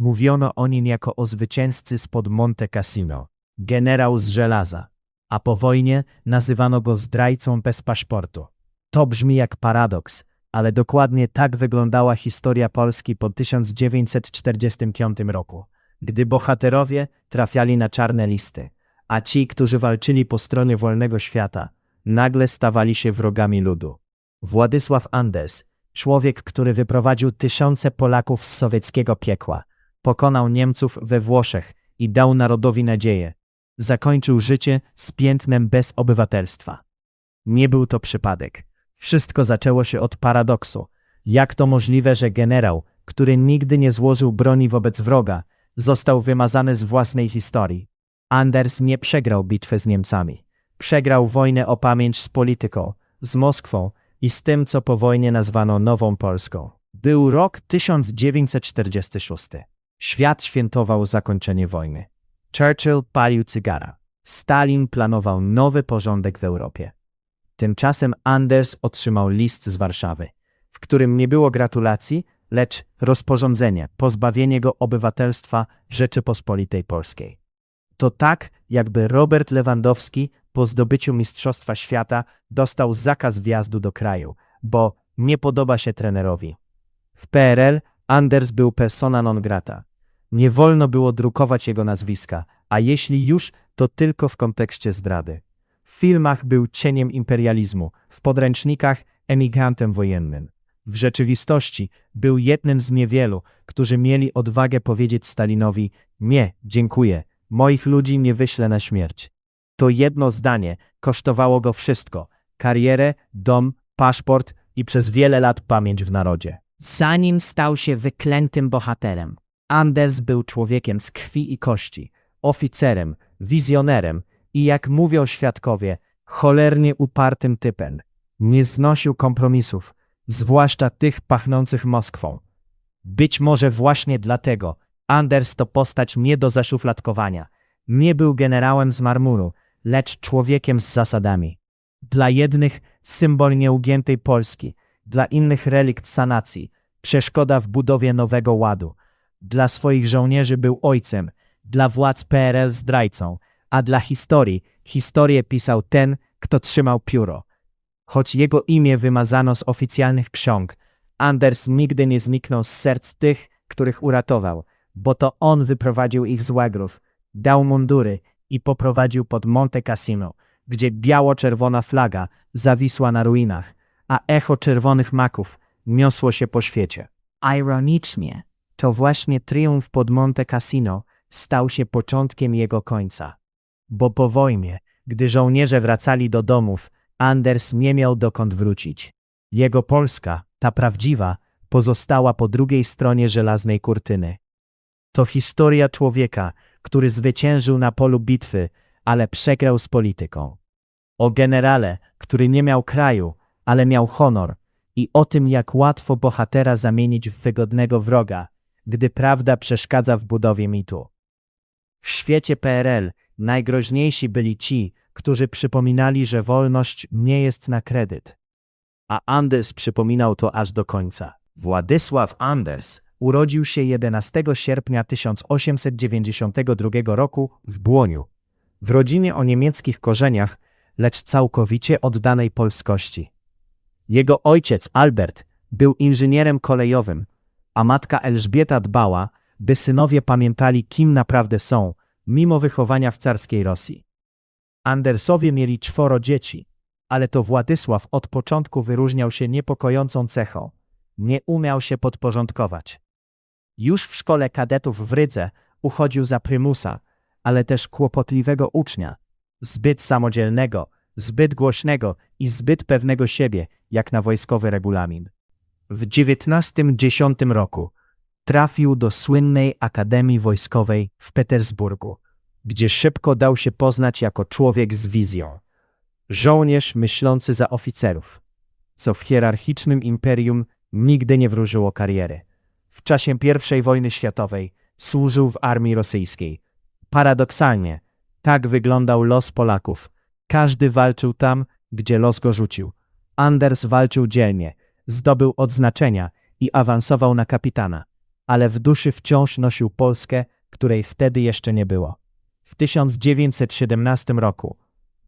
Mówiono o nim jako o zwycięzcy spod Monte Cassino, generał z żelaza, a po wojnie nazywano go zdrajcą bez paszportu. To brzmi jak paradoks, ale dokładnie tak wyglądała historia Polski po 1945 roku, gdy bohaterowie trafiali na czarne listy, a ci, którzy walczyli po stronie wolnego świata, nagle stawali się wrogami ludu. Władysław Andes, człowiek, który wyprowadził tysiące Polaków z sowieckiego piekła, pokonał Niemców we Włoszech i dał narodowi nadzieję, zakończył życie z piętnem bez obywatelstwa. Nie był to przypadek. Wszystko zaczęło się od paradoksu. Jak to możliwe, że generał, który nigdy nie złożył broni wobec wroga, został wymazany z własnej historii? Anders nie przegrał bitwy z Niemcami. Przegrał wojnę o pamięć z polityką, z Moskwą i z tym, co po wojnie nazwano Nową Polską. Był rok 1946. Świat świętował zakończenie wojny. Churchill palił cygara. Stalin planował nowy porządek w Europie. Tymczasem Anders otrzymał list z Warszawy, w którym nie było gratulacji, lecz rozporządzenie, pozbawienie go obywatelstwa Rzeczypospolitej Polskiej. To tak, jakby Robert Lewandowski po zdobyciu Mistrzostwa Świata dostał zakaz wjazdu do kraju, bo nie podoba się trenerowi. W PRL Anders był persona non grata. Nie wolno było drukować jego nazwiska, a jeśli już, to tylko w kontekście zdrady. W filmach był cieniem imperializmu, w podręcznikach emigrantem wojennym. W rzeczywistości był jednym z niewielu, którzy mieli odwagę powiedzieć Stalinowi: Nie, dziękuję, moich ludzi nie wyślę na śmierć. To jedno zdanie kosztowało go wszystko: karierę, dom, paszport i przez wiele lat pamięć w narodzie. Zanim stał się wyklętym bohaterem, Anders był człowiekiem z krwi i kości, oficerem, wizjonerem i jak mówią świadkowie, cholernie upartym typem. Nie znosił kompromisów, zwłaszcza tych pachnących Moskwą. Być może właśnie dlatego Anders to postać nie do zaszufladkowania. Nie był generałem z marmuru, lecz człowiekiem z zasadami. Dla jednych symbol nieugiętej Polski, dla innych relikt sanacji, przeszkoda w budowie nowego ładu. Dla swoich żołnierzy był ojcem, dla władz PRL zdrajcą, a dla historii historię pisał ten, kto trzymał pióro. Choć jego imię wymazano z oficjalnych ksiąg, Anders nigdy nie zniknął z serc tych, których uratował, bo to on wyprowadził ich z łagrów, dał mundury i poprowadził pod Monte Cassino, gdzie biało-czerwona flaga zawisła na ruinach, a echo czerwonych maków niosło się po świecie. Ironicznie, to właśnie triumf pod Monte Cassino stał się początkiem jego końca. Bo po wojnie, gdy żołnierze wracali do domów, Anders nie miał dokąd wrócić. Jego Polska, ta prawdziwa, pozostała po drugiej stronie żelaznej kurtyny. To historia człowieka, który zwyciężył na polu bitwy, ale przegrał z polityką. O generale, który nie miał kraju, ale miał honor i o tym, jak łatwo bohatera zamienić w wygodnego wroga, gdy prawda przeszkadza w budowie mitu. W świecie PRL najgroźniejsi byli ci, którzy przypominali, że wolność nie jest na kredyt. A Anders przypominał to aż do końca. Władysław Anders urodził się 11 sierpnia 1892 roku w Błoniu, w rodzinie o niemieckich korzeniach, lecz całkowicie oddanej polskości. Jego ojciec Albert był inżynierem kolejowym, a matka Elżbieta dbała, by synowie pamiętali, kim naprawdę są, mimo wychowania w carskiej Rosji. Andersowie mieli czworo dzieci, ale to Władysław od początku wyróżniał się niepokojącą cechą. Nie umiał się podporządkować. Już w szkole kadetów w Rydze uchodził za prymusa, ale też kłopotliwego ucznia, zbyt samodzielnego, zbyt głośnego i zbyt pewnego siebie, jak na wojskowy regulamin. W 1910 roku trafił do słynnej Akademii Wojskowej w Petersburgu, gdzie szybko dał się poznać jako człowiek z wizją. Żołnierz myślący za oficerów, co w hierarchicznym imperium nigdy nie wróżyło kariery. W czasie I wojny światowej służył w armii rosyjskiej. Paradoksalnie, tak wyglądał los Polaków. Każdy walczył tam, gdzie los go rzucił. Anders walczył dzielnie, zdobył odznaczenia i awansował na kapitana. ale w duszy wciąż nosił Polskę, której wtedy jeszcze nie było. W 1917 roku,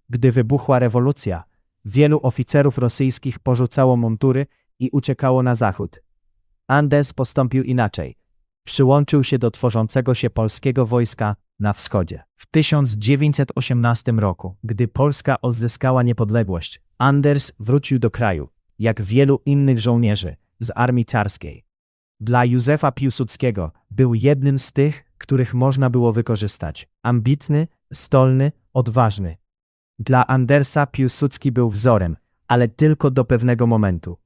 gdy wybuchła rewolucja, wielu oficerów rosyjskich porzucało mundury i uciekało na zachód. Andes postąpił inaczej. Przyłączył się do tworzącego się polskiego wojska na wschodzie. W 1918 roku, gdy Polska odzyskała niepodległość, Anders wrócił do kraju, jak wielu innych żołnierzy z armii carskiej. Dla Józefa Piłsudskiego był jednym z tych, których można było wykorzystać. Ambitny, stolny, odważny. Dla Andersa Piłsudski był wzorem, ale tylko do pewnego momentu.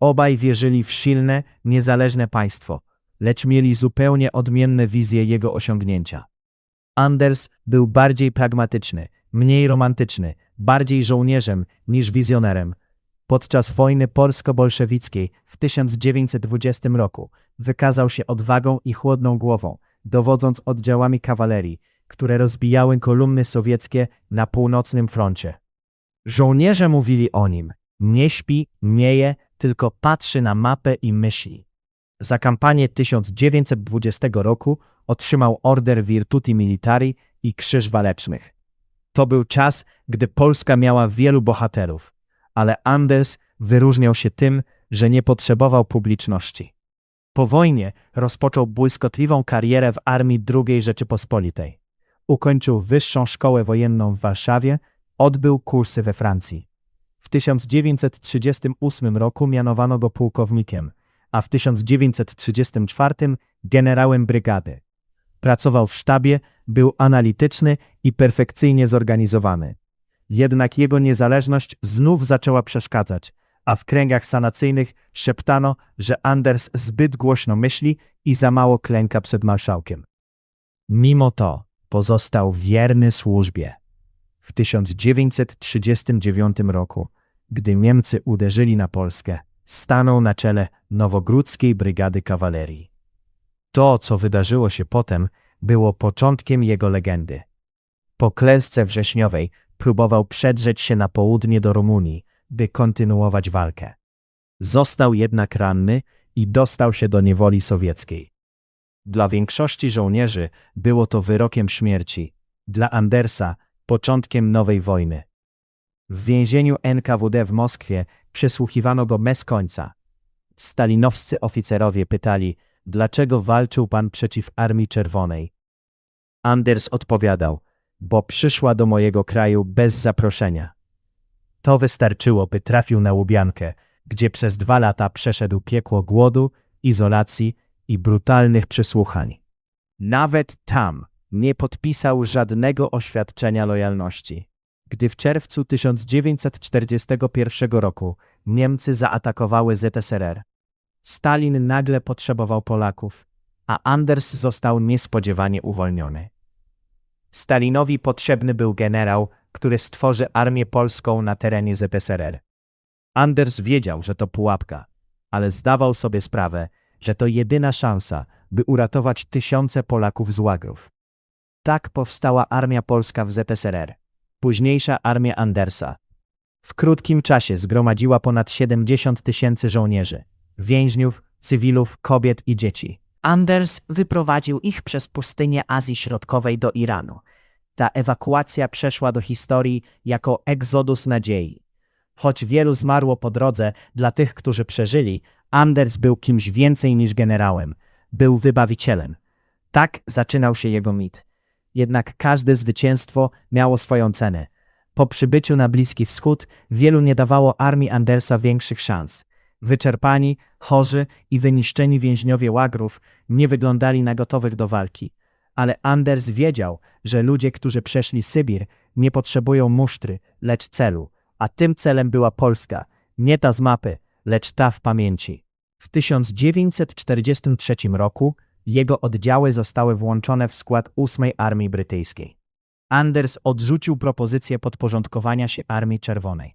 Obaj wierzyli w silne, niezależne państwo, lecz mieli zupełnie odmienne wizje jego osiągnięcia. Anders był bardziej pragmatyczny, mniej romantyczny, bardziej żołnierzem niż wizjonerem. Podczas wojny polsko-bolszewickiej w 1920 roku wykazał się odwagą i chłodną głową, dowodząc oddziałami kawalerii, które rozbijały kolumny sowieckie na północnym froncie. Żołnierze mówili o nim: nie śpi, nie je, tylko patrzy na mapę i myśli. Za kampanię 1920 roku otrzymał Order Virtuti Militari i Krzyż Walecznych. To był czas, gdy Polska miała wielu bohaterów, ale Anders wyróżniał się tym, że nie potrzebował publiczności. Po wojnie rozpoczął błyskotliwą karierę w armii II Rzeczypospolitej. Ukończył wyższą szkołę wojenną w Warszawie, odbył kursy we Francji. W 1938 roku mianowano go pułkownikiem, a w 1934 generałem brygady. Pracował w sztabie, był analityczny i perfekcyjnie zorganizowany. Jednak jego niezależność znów zaczęła przeszkadzać, a w kręgach sanacyjnych szeptano, że Anders zbyt głośno myśli i za mało klęka przed marszałkiem. Mimo to pozostał wierny służbie. W 1939 roku, gdy Niemcy uderzyli na Polskę, stanął na czele Nowogródzkiej Brygady Kawalerii. To, co wydarzyło się potem, było początkiem jego legendy. Po klęsce wrześniowej próbował przedrzeć się na południe do Rumunii, by kontynuować walkę. Został jednak ranny i dostał się do niewoli sowieckiej. Dla większości żołnierzy było to wyrokiem śmierci, dla Andersa początkiem nowej wojny. W więzieniu NKWD w Moskwie przesłuchiwano go bez końca. Stalinowscy oficerowie pytali, dlaczego walczył pan przeciw Armii Czerwonej. Anders odpowiadał, bo przyszła do mojego kraju bez zaproszenia. To wystarczyło, by trafił na Łubiankę, gdzie przez dwa lata przeszedł piekło głodu, izolacji i brutalnych przesłuchań. Nawet tam nie podpisał żadnego oświadczenia lojalności. Gdy w czerwcu 1941 roku Niemcy zaatakowały ZSRR, Stalin nagle potrzebował Polaków, a Anders został niespodziewanie uwolniony. Stalinowi potrzebny był generał, który stworzy armię polską na terenie ZSRR. Anders wiedział, że to pułapka, ale zdawał sobie sprawę, że to jedyna szansa, by uratować tysiące Polaków z łagów. Tak powstała Armia Polska w ZSRR, późniejsza Armia Andersa. W krótkim czasie zgromadziła ponad 70 tysięcy żołnierzy, więźniów, cywilów, kobiet i dzieci. Anders wyprowadził ich przez pustynię Azji Środkowej do Iranu. Ta ewakuacja przeszła do historii jako egzodus nadziei. Choć wielu zmarło po drodze, dla tych, którzy przeżyli, Anders był kimś więcej niż generałem. Był wybawicielem. Tak zaczynał się jego mit. Jednak każde zwycięstwo miało swoją cenę. Po przybyciu na Bliski Wschód wielu nie dawało armii Andersa większych szans. Wyczerpani, chorzy i wyniszczeni więźniowie łagrów nie wyglądali na gotowych do walki. Ale Anders wiedział, że ludzie, którzy przeszli Sybir, nie potrzebują musztry, lecz celu. A tym celem była Polska, nie ta z mapy, lecz ta w pamięci. W 1943 roku jego oddziały zostały włączone w skład 8 Armii Brytyjskiej. Anders odrzucił propozycję podporządkowania się Armii Czerwonej.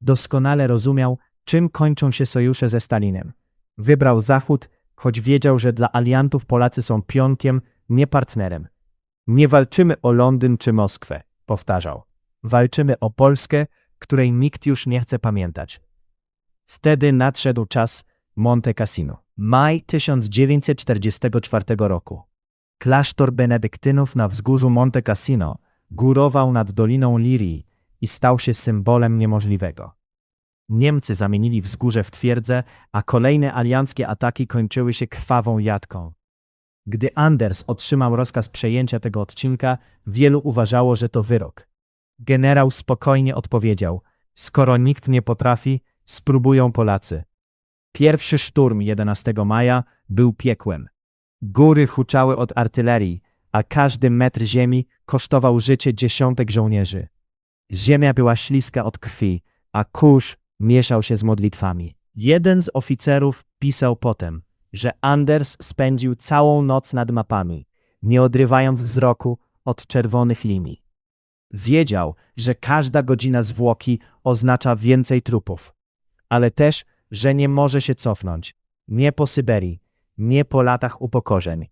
Doskonale rozumiał, czym kończą się sojusze ze Stalinem. Wybrał Zachód, choć wiedział, że dla aliantów Polacy są pionkiem, nie partnerem. Nie walczymy o Londyn czy Moskwę, powtarzał. Walczymy o Polskę, której nikt już nie chce pamiętać. Wtedy nadszedł czas, Monte Cassino. Maj 1944 roku. Klasztor benedyktynów na wzgórzu Monte Cassino górował nad Doliną Lirii i stał się symbolem niemożliwego. Niemcy zamienili wzgórze w twierdzę, a kolejne alianckie ataki kończyły się krwawą jatką. Gdy Anders otrzymał rozkaz przejęcia tego odcinka, wielu uważało, że to wyrok. Generał spokojnie odpowiedział: Skoro nikt nie potrafi, spróbują Polacy. Pierwszy szturm 11 maja był piekłem. Góry huczały od artylerii, a każdy metr ziemi kosztował życie dziesiątek żołnierzy. Ziemia była śliska od krwi, a kurz mieszał się z modlitwami. Jeden z oficerów pisał potem, że Anders spędził całą noc nad mapami, nie odrywając wzroku od czerwonych linii. Wiedział, że każda godzina zwłoki oznacza więcej trupów, ale też, że nie może się cofnąć. Nie po Syberii, nie po latach upokorzeń.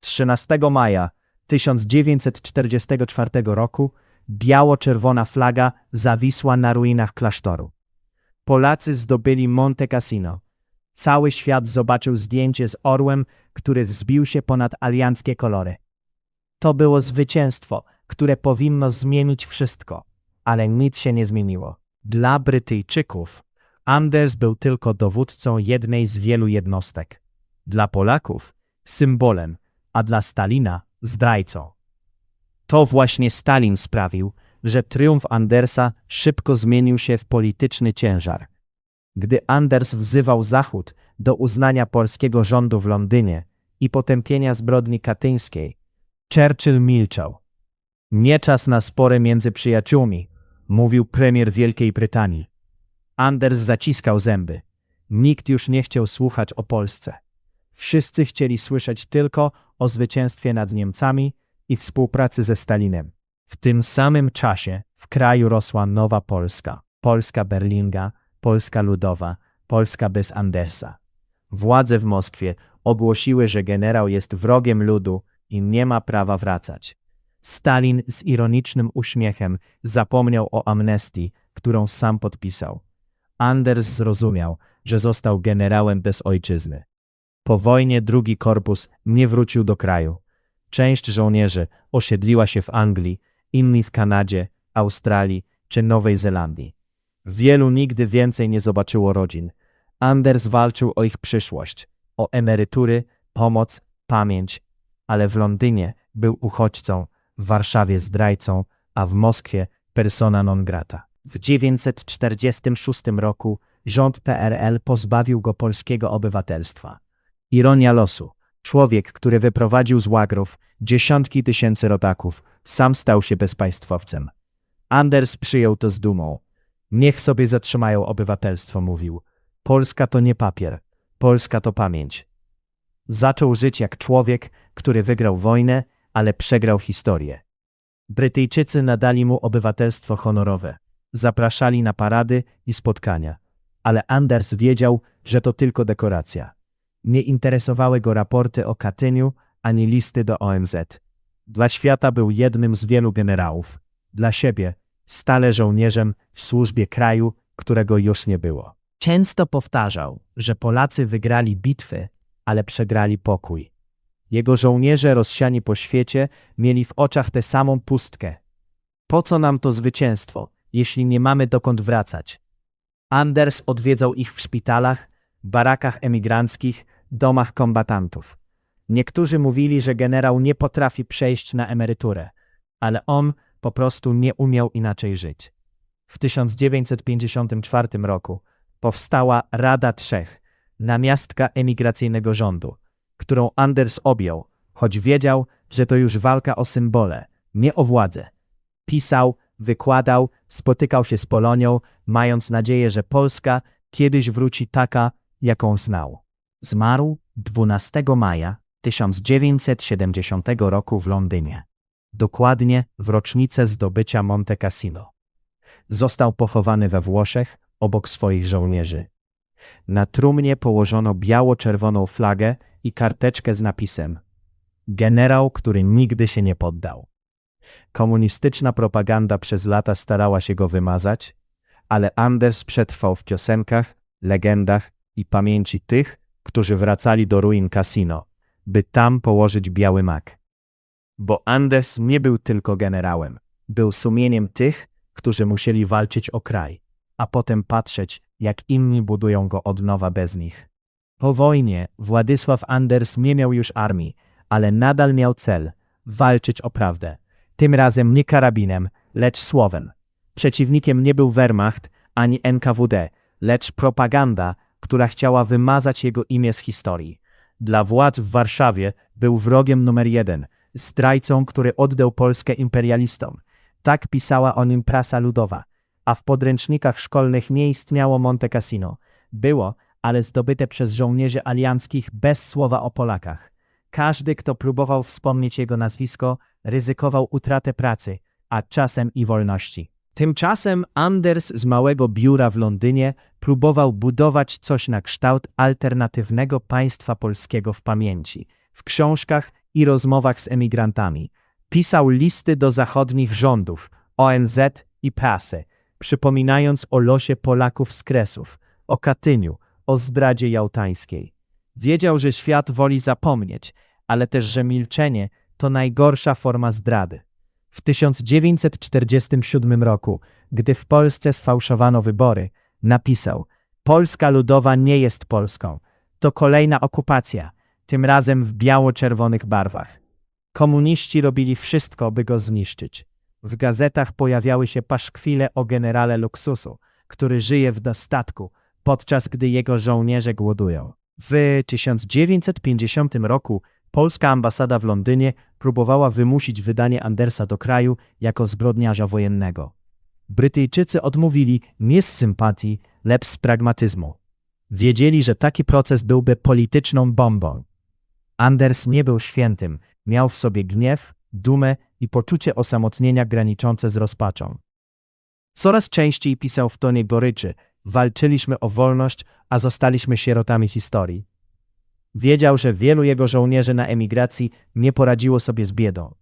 13 maja 1944 roku biało-czerwona flaga zawisła na ruinach klasztoru. Polacy zdobyli Monte Cassino. Cały świat zobaczył zdjęcie z orłem, który zbił się ponad alianckie kolory. To było zwycięstwo, które powinno zmienić wszystko, ale nic się nie zmieniło. Dla Brytyjczyków Anders był tylko dowódcą jednej z wielu jednostek. Dla Polaków symbolem, a dla Stalina zdrajcą. To właśnie Stalin sprawił, że triumf Andersa szybko zmienił się w polityczny ciężar. Gdy Anders wzywał Zachód do uznania polskiego rządu w Londynie i potępienia zbrodni katyńskiej, Churchill milczał. Nie czas na spory między przyjaciółmi, mówił premier Wielkiej Brytanii. Anders zaciskał zęby. Nikt już nie chciał słuchać o Polsce. Wszyscy chcieli słyszeć tylko o zwycięstwie nad Niemcami i współpracy ze Stalinem. W tym samym czasie w kraju rosła nowa Polska. Polska Berlinga, Polska Ludowa, Polska bez Andersa. Władze w Moskwie ogłosiły, że generał jest wrogiem ludu i nie ma prawa wracać. Stalin z ironicznym uśmiechem zapomniał o amnestii, którą sam podpisał. Anders zrozumiał, że został generałem bez ojczyzny. Po wojnie drugi korpus nie wrócił do kraju. Część żołnierzy osiedliła się w Anglii, inni w Kanadzie, Australii czy Nowej Zelandii. Wielu nigdy więcej nie zobaczyło rodzin. Anders walczył o ich przyszłość, o emerytury, pomoc, pamięć, ale w Londynie był uchodźcą, w Warszawie zdrajcą, a w Moskwie persona non grata. W 1946 roku rząd PRL pozbawił go polskiego obywatelstwa. Ironia losu. Człowiek, który wyprowadził z łagrów dziesiątki tysięcy rodaków, sam stał się bezpaństwowcem. Anders przyjął to z dumą. Niech sobie zatrzymają obywatelstwo, mówił. Polska to nie papier, Polska to pamięć. Zaczął żyć jak człowiek, który wygrał wojnę, ale przegrał historię. Brytyjczycy nadali mu obywatelstwo honorowe. Zapraszali na parady i spotkania. Ale Anders wiedział, że to tylko dekoracja. Nie interesowały go raporty o Katyniu ani listy do ONZ. Dla świata był jednym z wielu generałów. Dla siebie stale żołnierzem w służbie kraju, którego już nie było. Często powtarzał, że Polacy wygrali bitwy, ale przegrali pokój. Jego żołnierze rozsiani po świecie mieli w oczach tę samą pustkę. Po co nam to zwycięstwo, jeśli nie mamy dokąd wracać? Anders odwiedzał ich w szpitalach, barakach emigranckich, domach kombatantów. Niektórzy mówili, że generał nie potrafi przejść na emeryturę, ale on po prostu nie umiał inaczej żyć. W 1954 roku powstała Rada Trzech, namiastka emigracyjnego rządu, którą Anders objął, choć wiedział, że to już walka o symbole, nie o władzę. Pisał, wykładał, spotykał się z Polonią, mając nadzieję, że Polska kiedyś wróci taka, jaką znał. Zmarł 12 maja 1970 roku w Londynie, dokładnie w rocznicę zdobycia Monte Cassino. Został pochowany we Włoszech obok swoich żołnierzy. Na trumnie położono biało-czerwoną flagę i karteczkę z napisem Generał, który nigdy się nie poddał. Komunistyczna propaganda przez lata starała się go wymazać, ale Anders przetrwał w piosenkach, legendach i pamięci tych, którzy wracali do ruin kasino, by tam położyć biały mak. Bo Anders nie był tylko generałem, był sumieniem tych, którzy musieli walczyć o kraj, a potem patrzeć, jak inni budują go od nowa bez nich. Po wojnie Władysław Anders nie miał już armii, ale nadal miał cel walczyć o prawdę. Tym razem nie karabinem, lecz słowem. Przeciwnikiem nie był Wehrmacht ani NKWD, lecz propaganda, która chciała wymazać jego imię z historii. Dla władz w Warszawie był wrogiem numer jeden, zdrajcą, który oddał Polskę imperialistom. Tak pisała o nim prasa ludowa, a w podręcznikach szkolnych nie istniało Monte Cassino. Było, ale zdobyte przez żołnierzy alianckich bez słowa o Polakach. Każdy, kto próbował wspomnieć jego nazwisko, ryzykował utratę pracy, a czasem i wolności. Tymczasem Anders z małego biura w Londynie próbował budować coś na kształt alternatywnego państwa polskiego w pamięci, w książkach i rozmowach z emigrantami. Pisał listy do zachodnich rządów, ONZ i prasy, przypominając o losie Polaków z Kresów, o Katyniu, o zdradzie jałtańskiej. Wiedział, że świat woli zapomnieć, ale też, że milczenie to najgorsza forma zdrady. W 1947 roku, gdy w Polsce sfałszowano wybory, napisał: Polska ludowa nie jest Polską. To kolejna okupacja, tym razem w biało-czerwonych barwach. Komuniści robili wszystko, by go zniszczyć. W gazetach pojawiały się paszkwile o generale luksusu, który żyje w dostatku, podczas gdy jego żołnierze głodują. W 1950 roku polska ambasada w Londynie próbowała wymusić wydanie Andersa do kraju jako zbrodniarza wojennego. Brytyjczycy odmówili nie z sympatii, lecz z pragmatyzmu. Wiedzieli, że taki proces byłby polityczną bombą. Anders nie był świętym, miał w sobie gniew, dumę i poczucie osamotnienia graniczące z rozpaczą. Coraz częściej pisał w tonie goryczy: Walczyliśmy o wolność, a zostaliśmy sierotami historii. Wiedział, że wielu jego żołnierzy na emigracji nie poradziło sobie z biedą.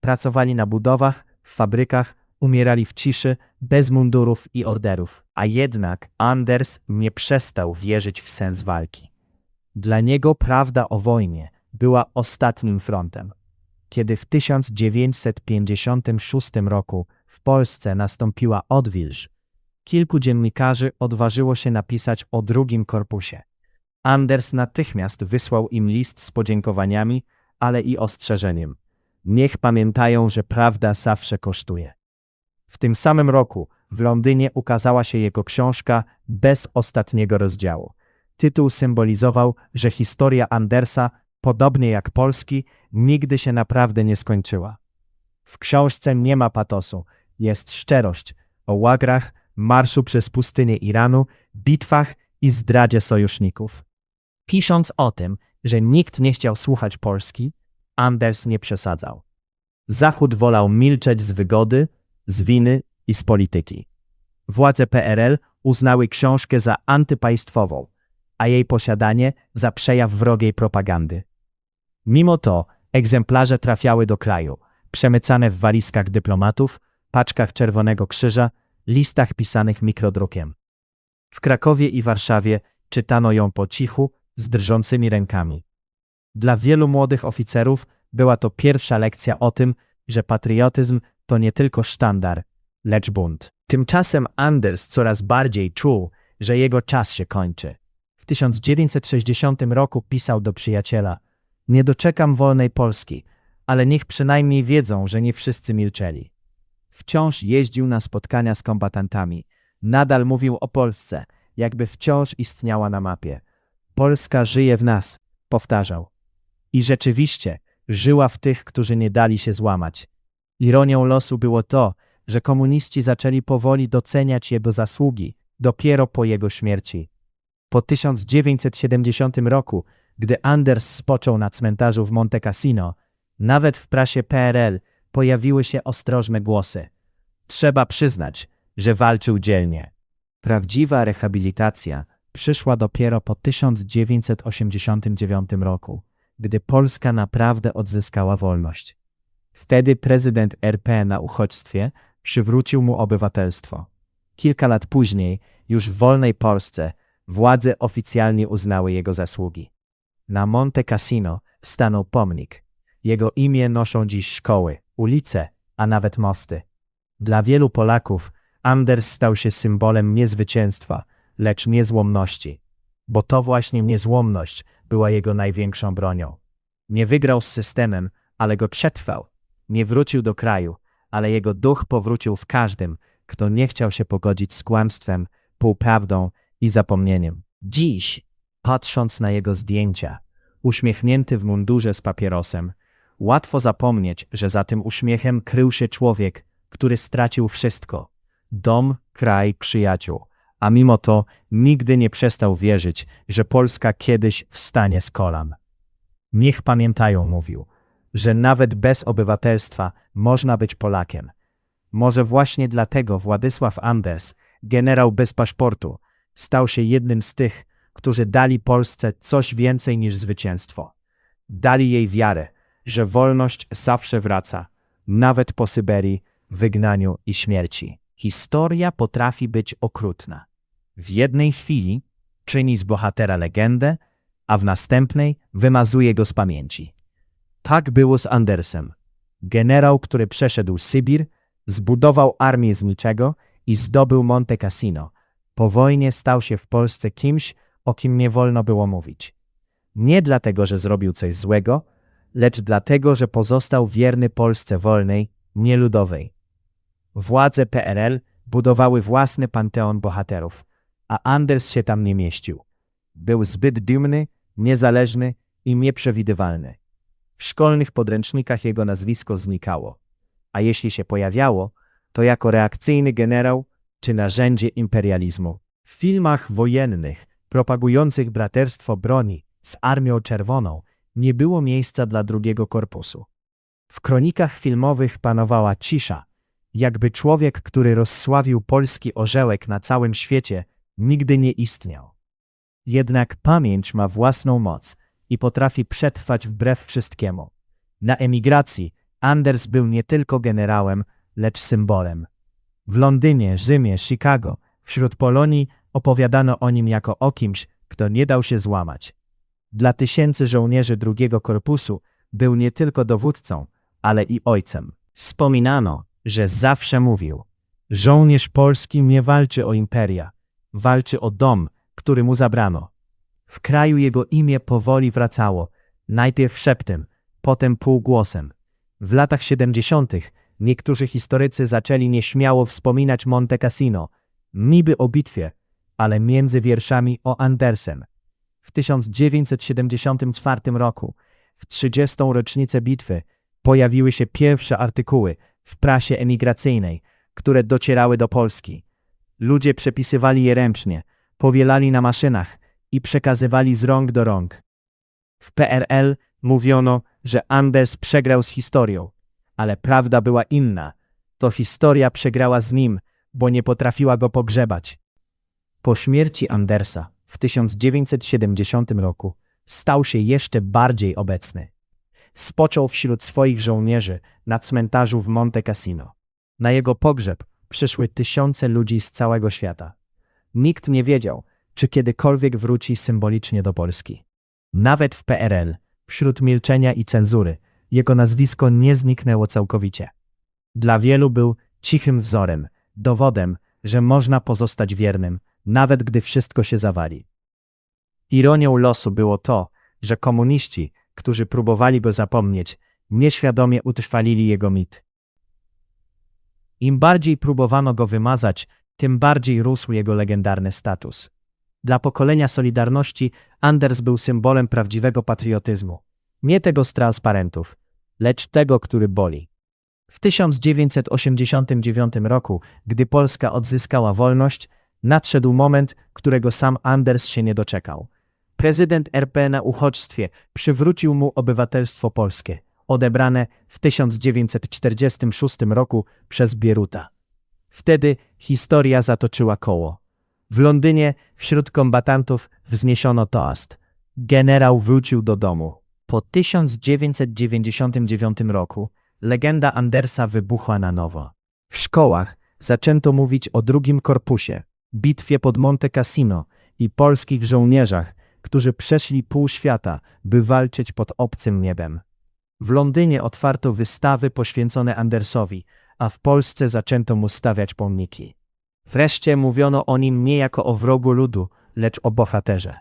Pracowali na budowach, w fabrykach, umierali w ciszy, bez mundurów i orderów. A jednak Anders nie przestał wierzyć w sens walki. Dla niego prawda o wojnie była ostatnim frontem. Kiedy w 1956 roku w Polsce nastąpiła odwilż, kilku dziennikarzy odważyło się napisać o drugim korpusie. Anders natychmiast wysłał im list z podziękowaniami, ale i ostrzeżeniem. Niech pamiętają, że prawda zawsze kosztuje. W tym samym roku w Londynie ukazała się jego książka Bez ostatniego rozdziału. Tytuł symbolizował, że historia Andersa, podobnie jak Polski, nigdy się naprawdę nie skończyła. W książce nie ma patosu, jest szczerość o łagrach, marszu przez pustynię Iranu, bitwach i zdradzie sojuszników. Pisząc o tym, że nikt nie chciał słuchać Polski, Anders nie przesadzał. Zachód wolał milczeć z wygody, z winy i z polityki. Władze PRL uznały książkę za antypaństwową, a jej posiadanie za przejaw wrogiej propagandy. Mimo to egzemplarze trafiały do kraju, przemycane w walizkach dyplomatów, paczkach Czerwonego Krzyża, listach pisanych mikrodrukiem. W Krakowie i Warszawie czytano ją po cichu, z drżącymi rękami. Dla wielu młodych oficerów była to pierwsza lekcja o tym, że patriotyzm to nie tylko sztandar, lecz bunt. Tymczasem Anders coraz bardziej czuł, że jego czas się kończy. W 1960 roku pisał do przyjaciela: Nie doczekam wolnej Polski, ale niech przynajmniej wiedzą, że nie wszyscy milczeli. Wciąż jeździł na spotkania z kombatantami. Nadal mówił o Polsce, jakby wciąż istniała na mapie. Polska żyje w nas, powtarzał. I rzeczywiście żyła w tych, którzy nie dali się złamać. Ironią losu było to, że komuniści zaczęli powoli doceniać jego zasługi dopiero po jego śmierci. Po 1970 roku, gdy Anders spoczął na cmentarzu w Monte Cassino, nawet w prasie PRL pojawiły się ostrożne głosy. Trzeba przyznać, że walczył dzielnie. Prawdziwa rehabilitacja przyszła dopiero po 1989 roku, gdy Polska naprawdę odzyskała wolność. Wtedy prezydent RP na uchodźstwie przywrócił mu obywatelstwo. Kilka lat później, już w wolnej Polsce, Władze oficjalnie uznały jego zasługi. Na Monte Cassino stanął pomnik. Jego imię noszą dziś szkoły, ulice, a nawet mosty. Dla wielu Polaków Anders stał się symbolem nie zwycięstwa, lecz niezłomności, bo to właśnie niezłomność była jego największą bronią. Nie wygrał z systemem, ale go przetrwał. Nie wrócił do kraju, ale jego duch powrócił w każdym, kto nie chciał się pogodzić z kłamstwem, półprawdą i zapomnieniem. Dziś, patrząc na jego zdjęcia, uśmiechnięty w mundurze z papierosem, łatwo zapomnieć, że za tym uśmiechem krył się człowiek, który stracił wszystko dom, kraj, przyjaciół, a mimo to nigdy nie przestał wierzyć, że Polska kiedyś wstanie z kolan. Niech pamiętają, mówił, że nawet bez obywatelstwa można być Polakiem. Może właśnie dlatego Władysław Anders, generał bez paszportu, stał się jednym z tych, którzy dali Polsce coś więcej niż zwycięstwo. Dali jej wiarę, że wolność zawsze wraca, nawet po Syberii, wygnaniu i śmierci. Historia potrafi być okrutna. W jednej chwili czyni z bohatera legendę, a w następnej wymazuje go z pamięci. Tak było z Andersem. Generał, który przeszedł Sybir, zbudował armię z niczego i zdobył Monte Cassino. Po wojnie stał się w Polsce kimś, o kim nie wolno było mówić. Nie dlatego, że zrobił coś złego, lecz dlatego, że pozostał wierny Polsce wolnej, nieludowej. Władze PRL budowały własny panteon bohaterów, a Anders się tam nie mieścił. Był zbyt dumny, niezależny i nieprzewidywalny. W szkolnych podręcznikach jego nazwisko znikało, a jeśli się pojawiało, to jako reakcyjny generał czy narzędzie imperializmu. W filmach wojennych propagujących braterstwo broni z Armią Czerwoną nie było miejsca dla drugiego korpusu. W kronikach filmowych panowała cisza, jakby człowiek, który rozsławił polski orzełek na całym świecie, nigdy nie istniał. Jednak pamięć ma własną moc i potrafi przetrwać wbrew wszystkiemu. Na emigracji Anders był nie tylko generałem, lecz symbolem. W Londynie, Rzymie, Chicago, wśród Polonii opowiadano o nim jako o kimś, kto nie dał się złamać. Dla tysięcy żołnierzy drugiego korpusu był nie tylko dowódcą, ale i ojcem. Wspominano, że zawsze mówił: Żołnierz polski nie walczy o imperia, walczy o dom, który mu zabrano. W kraju jego imię powoli wracało, najpierw szeptem, potem półgłosem. W latach 70. niektórzy historycy zaczęli nieśmiało wspominać Monte Cassino, niby o bitwie, ale między wierszami o Andersem. W 1974 roku, w 30. rocznicę bitwy, pojawiły się pierwsze artykuły w prasie emigracyjnej, które docierały do Polski. Ludzie przepisywali je ręcznie, powielali na maszynach i przekazywali z rąk do rąk. W PRL mówiono, że Anders przegrał z historią, ale prawda była inna. To historia przegrała z nim, bo nie potrafiła go pogrzebać. Po śmierci Andersa w 1970 roku stał się jeszcze bardziej obecny. Spoczął wśród swoich żołnierzy na cmentarzu w Monte Cassino. Na jego pogrzeb przyszły tysiące ludzi z całego świata. Nikt nie wiedział, czy kiedykolwiek wróci symbolicznie do Polski. Nawet w PRL, wśród milczenia i cenzury, jego nazwisko nie zniknęło całkowicie. Dla wielu był cichym wzorem, dowodem, że można pozostać wiernym, nawet gdy wszystko się zawali. Ironią losu było to, że komuniści, którzy próbowali go zapomnieć, nieświadomie utrwalili jego mit. Im bardziej próbowano go wymazać, tym bardziej rósł jego legendarny status. Dla pokolenia Solidarności Anders był symbolem prawdziwego patriotyzmu. Nie tego z transparentów, lecz tego, który boli. W 1989 roku, gdy Polska odzyskała wolność, nadszedł moment, którego sam Anders się nie doczekał. Prezydent RP na uchodźstwie przywrócił mu obywatelstwo polskie, odebrane w 1946 roku przez Bieruta. Wtedy historia zatoczyła koło. W Londynie wśród kombatantów wzniesiono toast. Generał wrócił do domu. Po 1999 roku legenda Andersa wybuchła na nowo. W szkołach zaczęto mówić o drugim korpusie, bitwie pod Monte Cassino i polskich żołnierzach, którzy przeszli pół świata, by walczyć pod obcym niebem. W Londynie otwarto wystawy poświęcone Andersowi, a w Polsce zaczęto mu stawiać pomniki. Wreszcie mówiono o nim nie jako o wrogu ludu, lecz o bohaterze.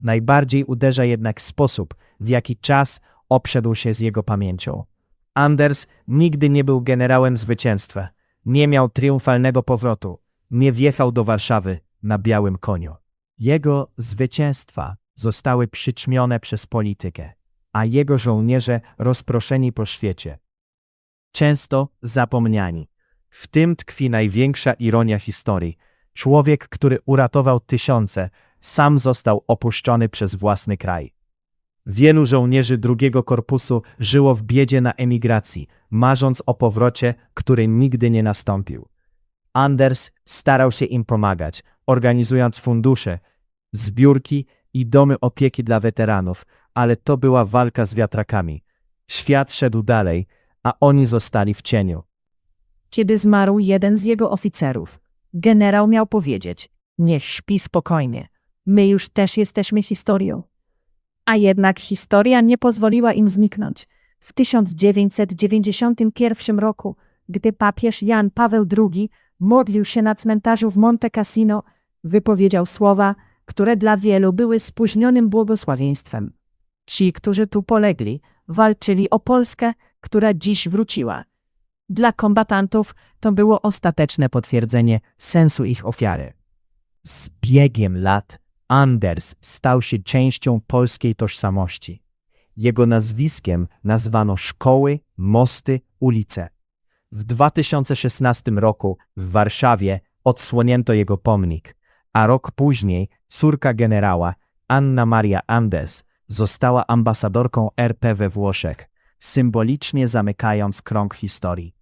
Najbardziej uderza jednak sposób, w jaki czas obszedł się z jego pamięcią. Anders nigdy nie był generałem zwycięstwa, nie miał triumfalnego powrotu, nie wjechał do Warszawy na białym koniu. Jego zwycięstwa zostały przyćmione przez politykę, a jego żołnierze rozproszeni po świecie. Często zapomniani. W tym tkwi największa ironia historii. Człowiek, który uratował tysiące, sam został opuszczony przez własny kraj. Wielu żołnierzy drugiego korpusu żyło w biedzie na emigracji, marząc o powrocie, który nigdy nie nastąpił. Anders starał się im pomagać, organizując fundusze, zbiórki i domy opieki dla weteranów, ale to była walka z wiatrakami. Świat szedł dalej, a oni zostali w cieniu. Kiedy zmarł jeden z jego oficerów, generał miał powiedzieć: Niech śpi spokojnie, my już też jesteśmy historią. A jednak historia nie pozwoliła im zniknąć. W 1991 roku, gdy papież Jan Paweł II modlił się na cmentarzu w Monte Cassino, wypowiedział słowa, które dla wielu były spóźnionym błogosławieństwem. Ci, którzy tu polegli, walczyli o Polskę, która dziś wróciła. Dla kombatantów to było ostateczne potwierdzenie sensu ich ofiary. Z biegiem lat Anders stał się częścią polskiej tożsamości. Jego nazwiskiem nazwano szkoły, mosty, ulice. W 2016 roku w Warszawie odsłonięto jego pomnik, a rok później córka generała, Anna Maria Andes, została ambasadorką RP we Włoszech, symbolicznie zamykając krąg historii.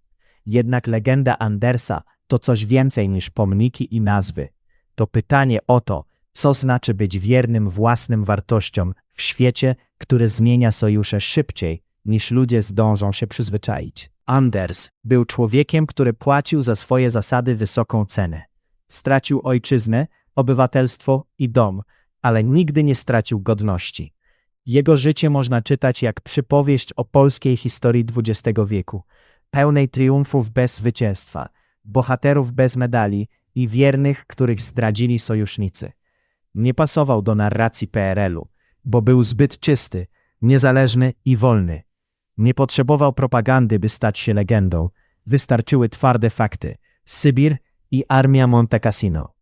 Jednak legenda Andersa to coś więcej niż pomniki i nazwy. To pytanie o to, co znaczy być wiernym własnym wartościom w świecie, który zmienia sojusze szybciej, niż ludzie zdążą się przyzwyczaić. Anders był człowiekiem, który płacił za swoje zasady wysoką cenę. Stracił ojczyznę, obywatelstwo i dom, ale nigdy nie stracił godności. Jego życie można czytać jak przypowieść o polskiej historii XX wieku, pełnej triumfów bez zwycięstwa, bohaterów bez medali i wiernych, których zdradzili sojusznicy. Nie pasował do narracji PRL-u, bo był zbyt czysty, niezależny i wolny. Nie potrzebował propagandy, by stać się legendą. Wystarczyły twarde fakty. Sybir i armia Monte Cassino.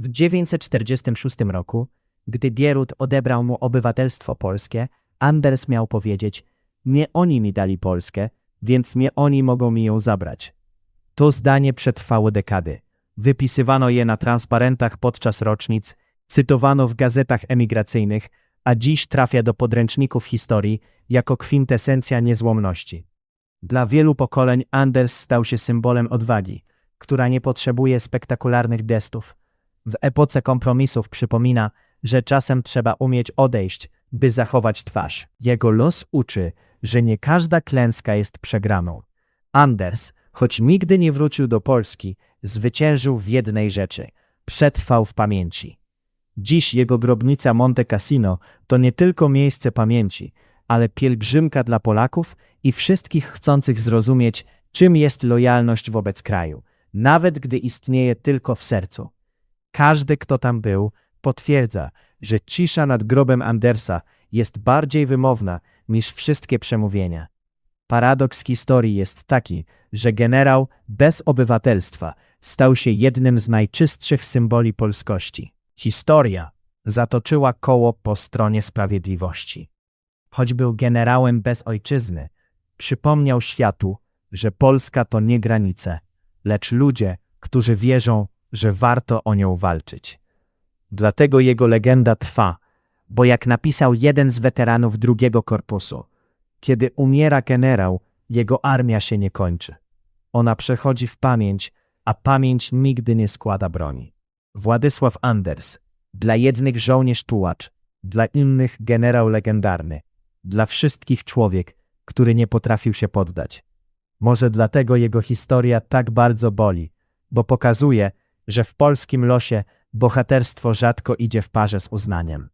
W 946 roku, gdy Bierut odebrał mu obywatelstwo polskie, Anders miał powiedzieć: Nie oni mi dali Polskę, więc nie oni mogą mi ją zabrać. To zdanie przetrwało dekady. Wypisywano je na transparentach podczas rocznic, cytowano w gazetach emigracyjnych, a dziś trafia do podręczników historii jako kwintesencja niezłomności. Dla wielu pokoleń Anders stał się symbolem odwagi, która nie potrzebuje spektakularnych gestów. W epoce kompromisów przypomina, że czasem trzeba umieć odejść, by zachować twarz. Jego los uczy, że nie każda klęska jest przegraną. Anders, choć nigdy nie wrócił do Polski, zwyciężył w jednej rzeczy przetrwał w pamięci. Dziś jego grobnica Monte Cassino to nie tylko miejsce pamięci, ale pielgrzymka dla Polaków i wszystkich chcących zrozumieć, czym jest lojalność wobec kraju, nawet gdy istnieje tylko w sercu. Każdy, kto tam był, potwierdza, że cisza nad grobem Andersa jest bardziej wymowna niż wszystkie przemówienia. Paradoks historii jest taki, że generał bez obywatelstwa stał się jednym z najczystszych symboli polskości. Historia zatoczyła koło po stronie sprawiedliwości. Choć był generałem bez ojczyzny, przypomniał światu, że Polska to nie granice, lecz ludzie, którzy wierzą, że warto o nią walczyć. Dlatego jego legenda trwa, bo jak napisał jeden z weteranów drugiego korpusu, kiedy umiera generał, jego armia się nie kończy. Ona przechodzi w pamięć, a pamięć nigdy nie składa broni. Władysław Anders, dla jednych żołnierz tułacz, dla innych generał legendarny, dla wszystkich człowiek, który nie potrafił się poddać. Może dlatego jego historia tak bardzo boli, bo pokazuje, że w polskim losie bohaterstwo rzadko idzie w parze z uznaniem.